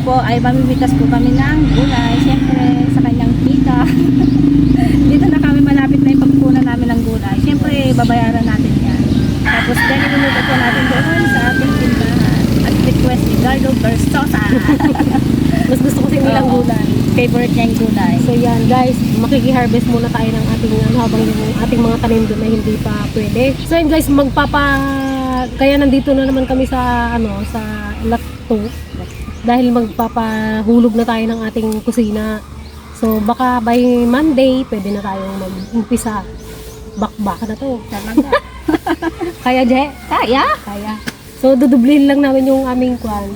po ay mamimitas po kami ng gulay. Siyempre sa kanyang tita. Dito na kami malapit na yung pagpunan namin ng gulay. Siyempre babayaran natin yan. Tapos then iluluto po natin doon sa ating tindahan. At request ni Gardo Versosa. Mas gusto ko kasi nilang gulay. Favorite niya yung gulay. So yan guys, makiki-harvest muna tayo ng ating ano, habang yung ating mga tanim doon na hindi pa pwede. So yan guys, magpapa kaya nandito na naman kami sa ano sa lot 2 dahil magpapahulog na tayo ng ating kusina. So baka by Monday pwede na tayong mag-umpisa. Bakbaka na to. Talaga. Kaya Je? Kaya? Kaya. So dudublihin lang namin yung aming kwan,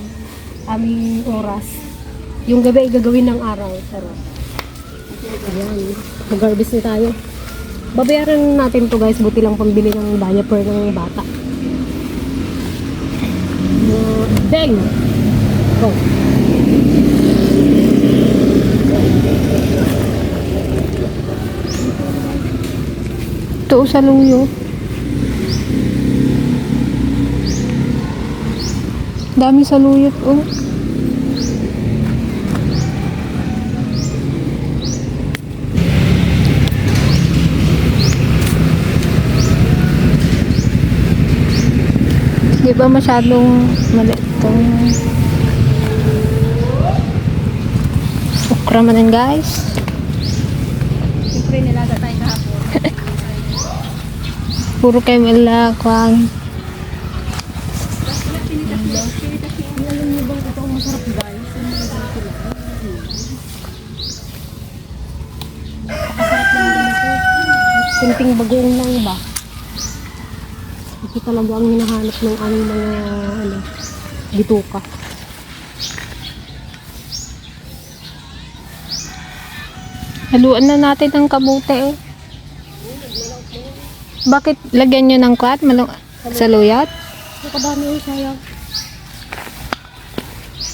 aming oras. Yung gabi ay gagawin ng araw. Pero, ayan, mag-harvest na tayo. Babayaran natin to guys, buti lang pambili ng diaper ng bata. Uh, bang! Go! Ito sa luyo. Dami sa luyot, oh. Di ba masyadong maliit tong yan, guys? Siyempre nilaga tayo kahapon. Puro kayo malakwan. Kunting bagoong lang ba? Ito talaga ang hinahanap ng aming mga ano, bituka. Haluan na natin ang kabute. Oh. Bakit lagyan nyo ng kwat? Malu sa luyat? Ito kadami yung sayang.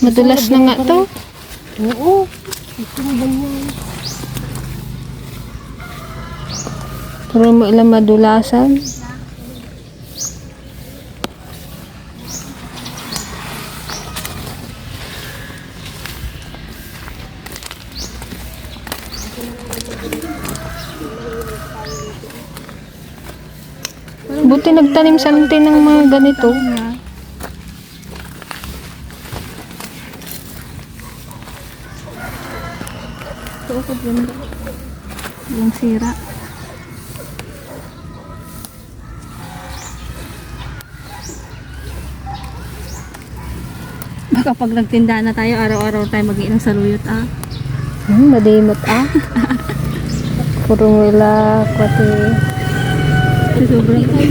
Madulas na nga to. Oo. Ito na ganyan. Puro mo ilang madulasan. Buti nagtanim sa atin ng mga ganito. Ito ako ganda. Yung sira. Baka pag nagtinda na tayo, araw-araw tayo mag-iinom sa luyot ah. Hmm, madimot ah. Puro wala kwati. Sobrang wala,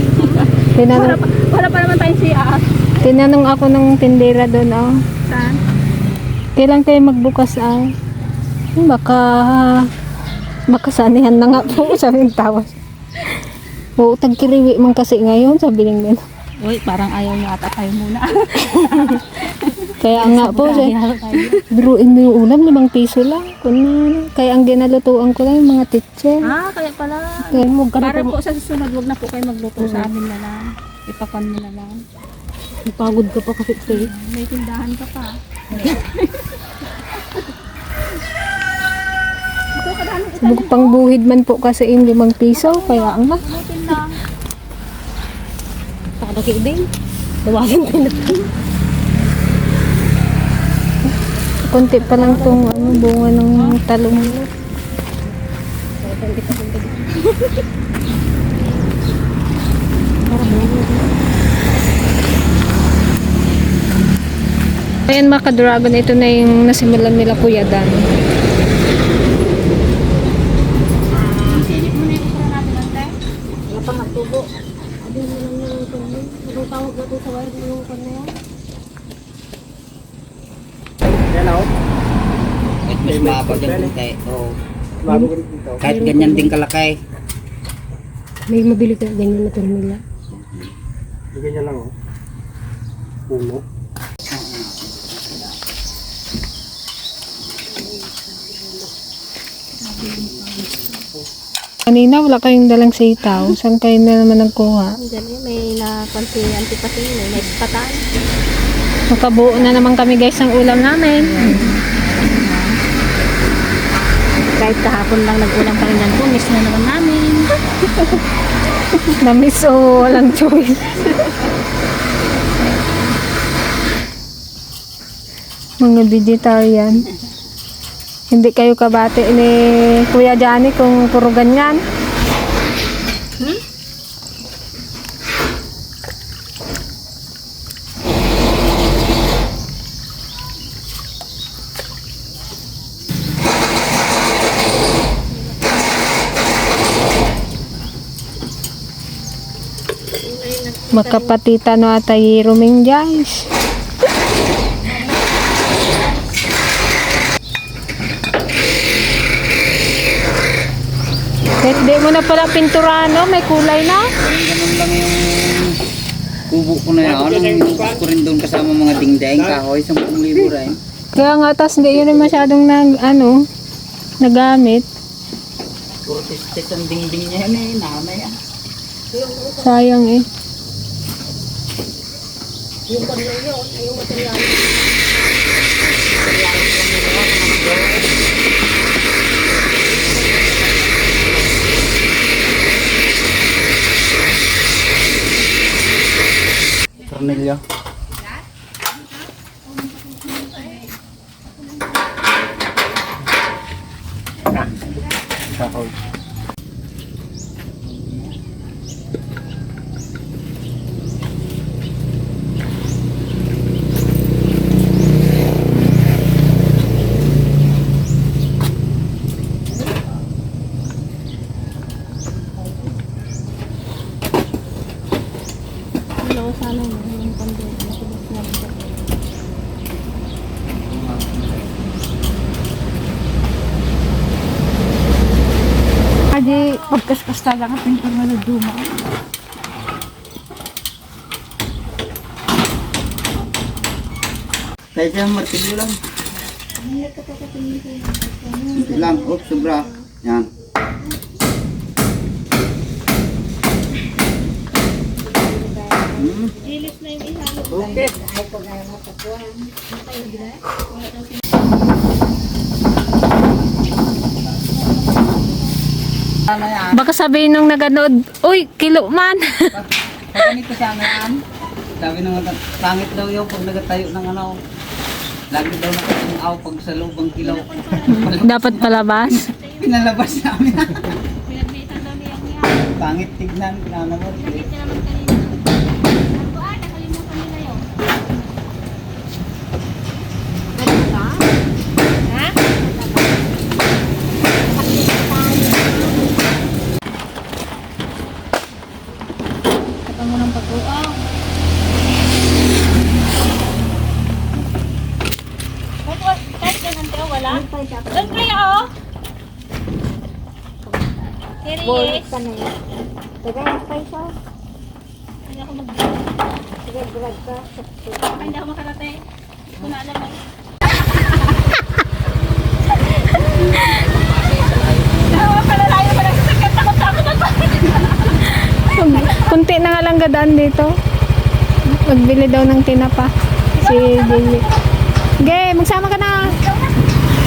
Tinanong, pa, wala pa naman tayong siya. tinanong ako ng tindera doon oh. Saan? Kailan kayo magbukas ay? Baka makasanihan na nga po sabi ng tawas. Oo, tagkiriwi man kasi ngayon, sabi ng gano'n. Uy, parang ayaw niya ata tayo muna. Kaya nga po, tayo. biruin mo yung ulam, limang piso lang. Kunan. Kaya ang ginalutuan ko lang yung mga teacher. Ah, kaya pala. Kaya mo Para na po sa susunod, wag na po kayo magluto sa amin na lang. Ipapan mo na lang. Pagod ka pa kasi stay. May tindahan ka pa. Ito kadami ito. Buk pang buhid man po kasi yung limang piso. Kaya nga. Butin lang. Takadaki din. Tawagan din natin. Kunti pa lang tong ano, bunga ng talong. Ayan mga ka-dragon, ito na yung nasimulan nila Kuya Dan. Silip mo na yung ukra natin, ante. Wala pa nga tubo. Abi mo lang yung kunin. Anong tawag na to sa wire yung kunin na yan? Kahit mas maabag yung punte. Oo. Kahit ganyan din kalakay. May mabili ka ganyan na tornilla. Puno. Kanina wala kayong dalang sitaw. Saan kayo na naman nagkuha? Diyan eh, may napansi, antipasi, may next patan. Makabuo na naman kami guys ng ulam namin. Kahit kahapon lang nag-ulam kami ng tumis na naman namin. Namis o walang choice. Mga vegetarian. Hindi kayo kabati ni Kuya Johnny kung puro ganyan. Makapatita no atay ruming guys. Kahit di mo na pala pinturano, may kulay na. Ganun lang yung kubo ko na yan. Ang ubos ko rin doon kasama mga dingdeng kahoy. 10,000 rin. Kaya nga tas hindi yun masyadong nag, ano, nagamit. Puro tistis ang dingding niya yan eh. Nama yan. Sayang eh. Cornelia. Kahoy. Ano sana yung pandero, matigas na rin. Adi, pagkaskas talaga pintor na duma. Kahit siya martilyo lang. Ito lang. Oops, sobra. Yan. Hmm. Okay. Ano yan? Baka sabihin nung naganood, uy, kilo man. Ganito siya yan, sabi nung pangit daw yun pag nagatayo ng ano, lagi daw nakatinaw pag sa loob ang kilaw. Dapat palabas. Pinalabas namin. pangit tignan, pinalabas. Eh. Kapag mo ng pag-uaw. Kahit ganun tayo, wala? Doon kaya, oh! Curious. Hindi ako mag- Hindi ako makarate. Hindi ko na alam eh. Nahawa pala tayo pa nagsasakit. Takot-takot ako. Kunti na nga lang gadaan dito. Magbili daw ng tinapa. Si Jimmy. Ge, magsama ka na.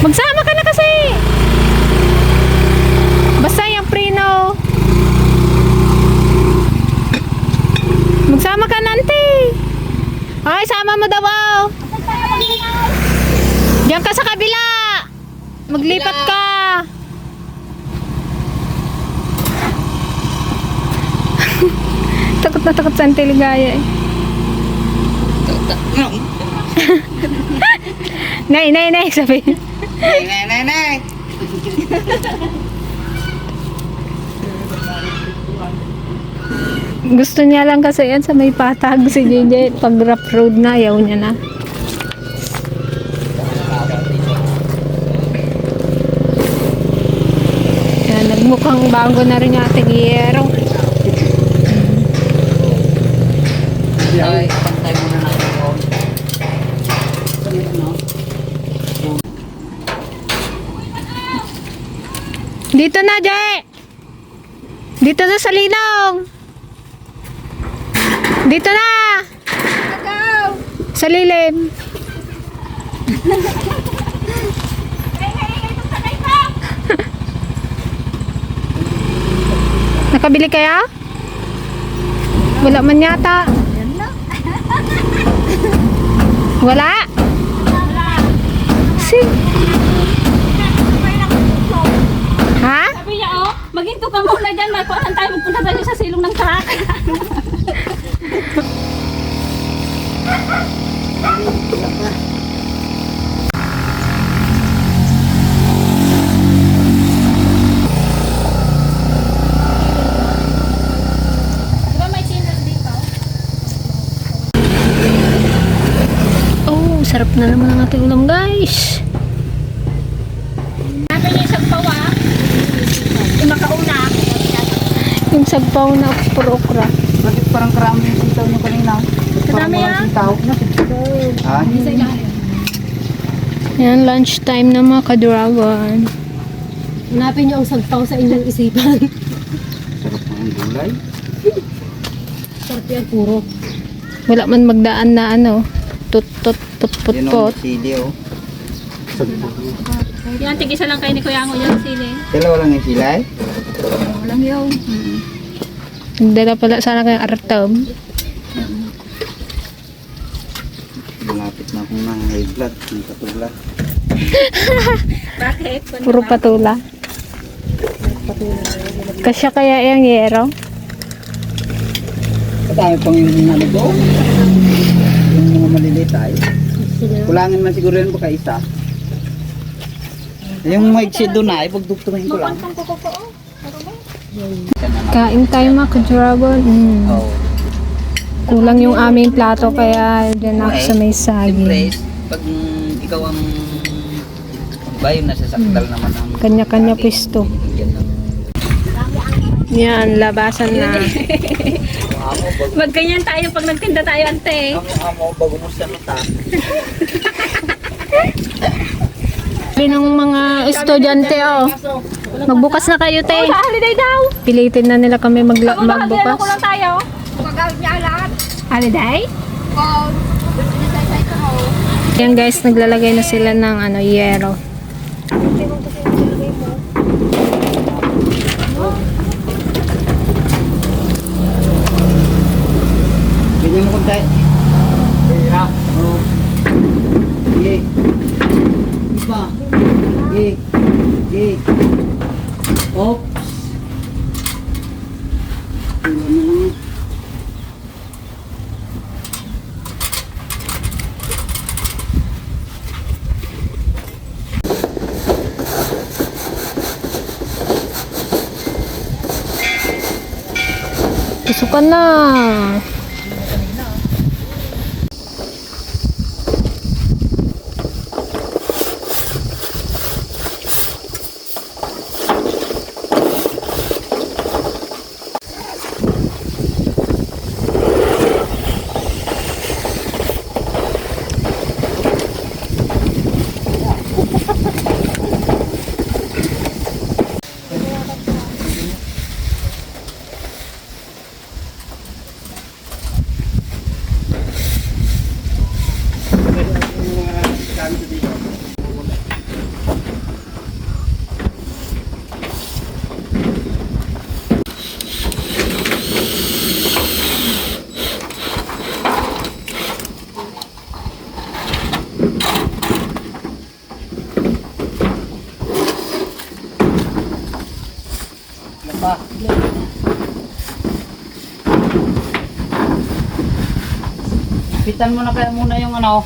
Magsama ka na kasi. Basta yung prino. Magsama ka na, ante. Ay, sama mo daw. oh. Diyan ka sa kabila. Maglipat ka. takot na takot sa antiligaya eh. Nay, nay, nay, sabi. Nay, nay, nay, nay. Gusto niya lang kasi yan sa may patag si JJ. Pag rough road na, ayaw niya na. Yan, nagmukhang bago na rin yung ating yero. Ay, pantay muna natin yun. Dito na, Jay! Dito na sa linong! Dito na! Sa lilim. Nakabili kaya? Wala man yata. Wala? Si Ha? Sabi niya, oh, maghinto ka muna dyan. Magpunan tayo, magpunta tayo sa silong ng truck. Di ba may sinners dito? Oh, sarap na naman ang ating ulam, guys. Natin yung isang pawa. Yung makauna. Yung sagpaw na puro okra. Bakit parang karami yung sitaw nyo kanina? Kadami, walang ah. Ah, Yan, lunchtime na mga ka-dragon. Hanapin niyo ang sagpaw sa inyong isipan. sarap ng gulay. Sarap yan, puro. Wala man magdaan na ano, tut tut tut put Yan put. ang sili oh. Yan, tig-isa lang kayo ni Kuya Ango yan, sili. Dalawa lang yung silay. Walang yun. Nagdala pala sana kayong artab. Malapit na akong blood. Ang katula. Bakit? Puro patula. Kasya kaya yung yero? Madami pang yung ano ko. Yung mga maliliit ay. Kulangin man siguro yun baka isa. Yung maigsi doon ay, pagdugtungin ko lang. Kain tayo mga ka-dragon. Mm. Kulang yung aming plato kaya dyan ako sa may saging. Pag mm, ikaw ang ba yung nasasaktal naman ang Kanya-kanya pisto. Yan ang Yan, labasan na. amo bago Wag ganyan tayo pag nagtinda tayo, ante. amo amo bago mo sa luta. Sabi ng mga estudyante, oh. Magbukas na kayo, te. Sa holiday daw. Pilitin na nila kami magla- magbukas. Ano ko lang tayo? Holiday? Yan guys, naglalagay na sila ng ano, yero. Ganyan mo kung tayo. Kaya. Oo. Sige. Iba. Sige. Sige. Oops. Iwan mo lang. Pusukan na. Pitan mo na kaya muna yung ano.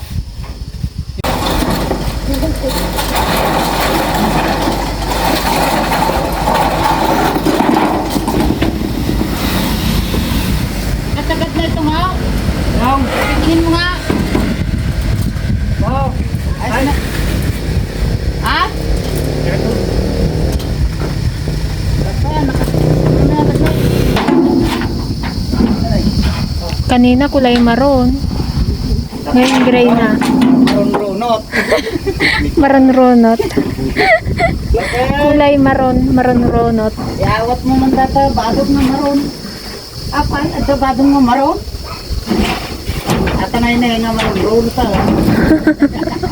Katagad na ito nga. Wow. Tingin mo nga. Wow. Ay, na. Ha? Kanina kulay maroon. Ngayon gray na. Ron ron. runot. Maron-ronot. Kulay maron, maron-ronot. Iawat mo man data, badog nga maron. Apay, at badog nga maron. At na yun nga maron,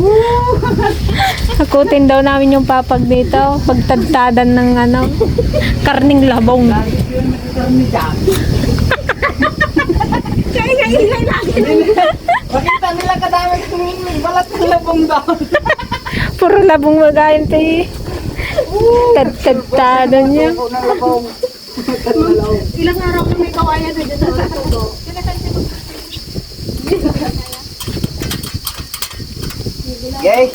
Hakutin daw namin yung papag dito. Pagtadtadan ng ano, karning labong. Makita nila kadami may balat ng labong daw. Puro labong magayon tayo. Tadtadan niya. Labong. Ilang araw may kawayan na dyan sa tuto. Yay!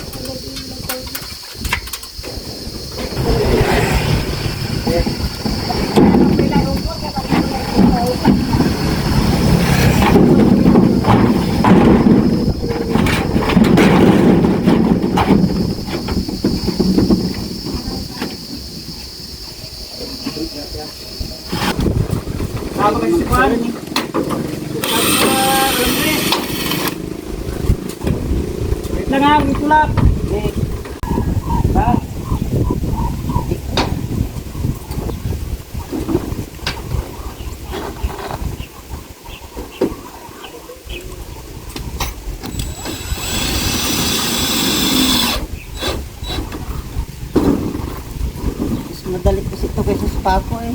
Wait lang ha, wait lang. Ha? Mas madali kasi ito kaysa sa pako eh.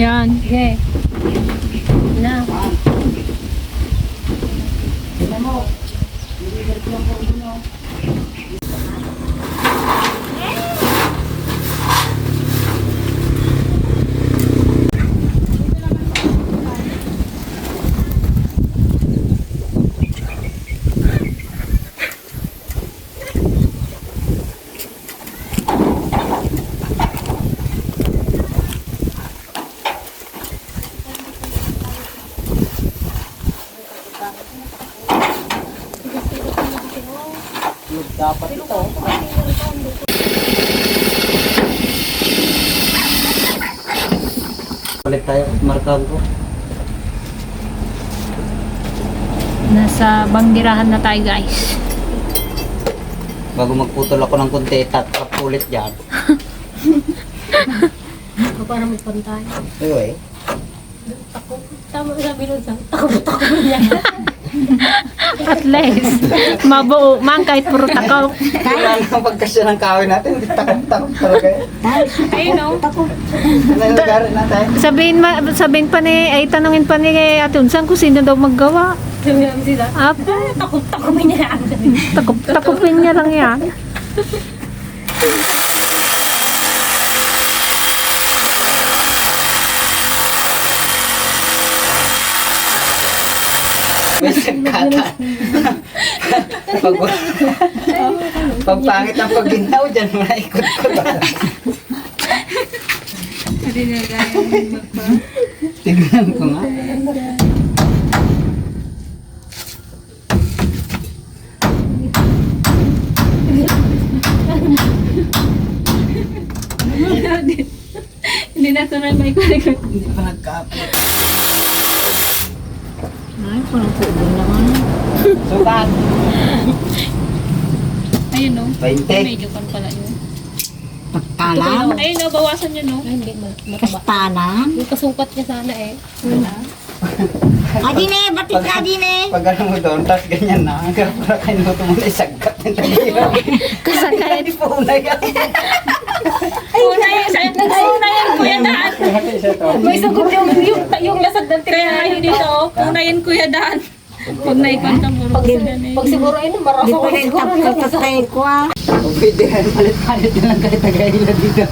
Yan. Okay. Na. Dapat ito. Balik tayo, markahan ko. Nasa banggirahan na tayo guys. Bago magputol ako ng konti, tatap ulit dyan. O para may pantay. Anyway, Tama sabi nun sa takot-takot niya. At least, mabuo man kahit puro takaw. wala nang pagkasya ng kawin natin, hindi takot-takot talaga eh. Ayun o. Ano yung lagarin natin? Sabihin, ma, sabihin pa ni, ay tanungin pa ni Ate Unsan kung sino daw maggawa. Sabi namin sila. Apo, Takot-takot niya. takup, takupin niya lang yan. May sagkata. pag, pag pangit ang pagginaw dyan, maikot ko ba? Tignan ko nga. Hindi na tunay may kulikot. Hindi pa nagka-upload. Ay, parang kubo naman. Sukat. Ayun no. 20. Medyo kan pala yun. Pagkalam. Ayun no, bawasan nyo no. Ay, hindi, ma- mataba. Kastanan. Yung kasukat niya sana eh. Adine, batik ka adine. Pag ano mo doon, tapos ganyan na. Hanggang para kayo mo tumulay sagkat talira. Kasakay. Hindi po una yan. Una yan, sa una yan kuya daan. May sagot yung, yung, yung lasag ng Kaya ayun dito, una yan kuya daan. Huwag na ikon ka puro Pag, pag siguro ayun, marasa ko pa rin siguro. tapos ko ah. Pwede rin, palit-palit na lang kayo tagahila dito.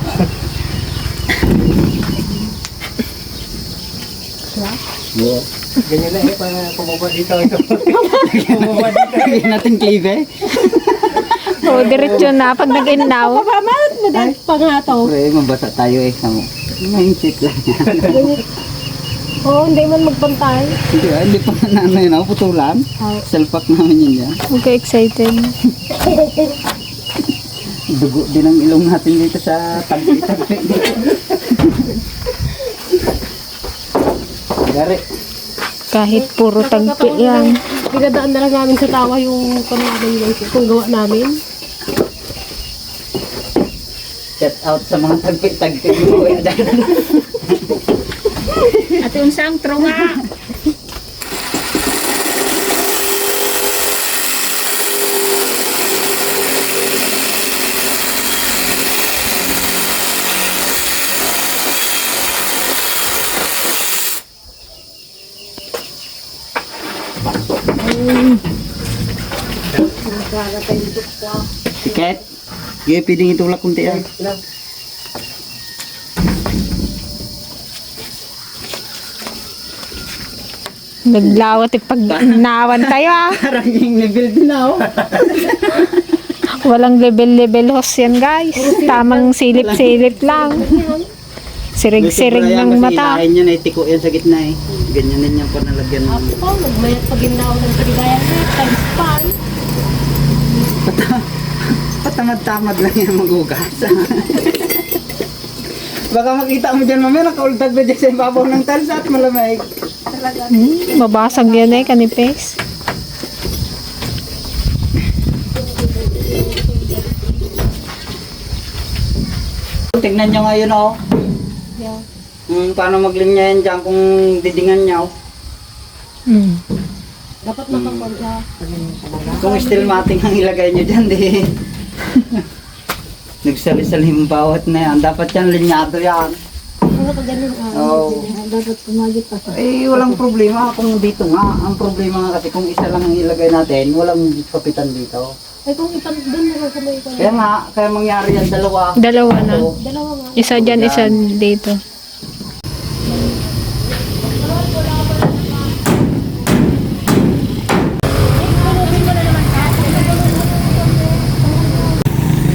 Yeah. Ganyan lang eh, para pumaba dito. pumaba dito. Lagyan natin clive eh. O, diretso na. Pag nag-inaw. Papamat mo din. Pangataw. Pre, mabasa tayo eh. Samo. Mindset lang yan. Oo, hindi man magpantay. Hindi hindi pa na ano yun putulan. Salpak namin yun yan. Ka excited. Dugo din ang ilong natin dito sa tagpi-tagpi dito. Gari. Kahit puro tagpi yan. Dinadaan na lang namin sa tawa yung yung kung gawa namin. Shout out sa mga tagpi-tagpi mo. At yung sang tronga. Tiket. Sige, pwedeng itulak kunti ah. Naglawat eh pag nawan tayo ah. Parang yung level din ah, oh. Walang level-level host yan guys. Tamang silip-silip lang. Sirig-sirig ng mata. Kasi ilahin yan eh, tiko yan sa gitna eh. Ganyan din yan pa nalagyan ng... Oh, nagmayat pag ginawa ng kaligayan na, times 5. Patamad-tamad lang yan magugas. Baka makita mo dyan mamaya nakaultag na dyan sa ibabaw ng talsa at malamig. Hmm, mabasag yan eh, kanipes. Tingnan nyo ngayon oh. Yeah. Hmm, paano maglinya yan dyan kung didingan niya oh. Hmm. Dapat nakapag siya. Kung still mating ang ilagay nyo dyan, di. Nagsali-salim bawat na yan. Dapat yan linyado yan. Ano ka ganun ah. Oo. Dapat kumagit pa siya. Eh, walang problema kung dito nga. Ang problema nga kasi kung isa lang ang ilagay natin, walang kapitan dito. Ay kung ipan doon na lang sa may ipan. Kaya nga, kaya mangyari yan dalawa. Dalawa na. Dalawa nga. Isa dyan, isa dito.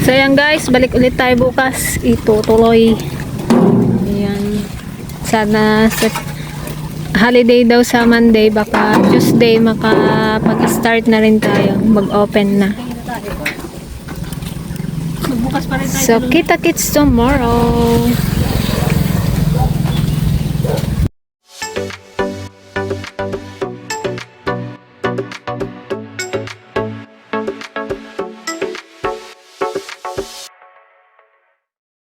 So yan guys, balik ulit tayo bukas. Itutuloy. Ayan. Sana sa holiday daw sa Monday, baka Tuesday makapag-start na rin tayo. Mag-open na. So, kita-kits tomorrow.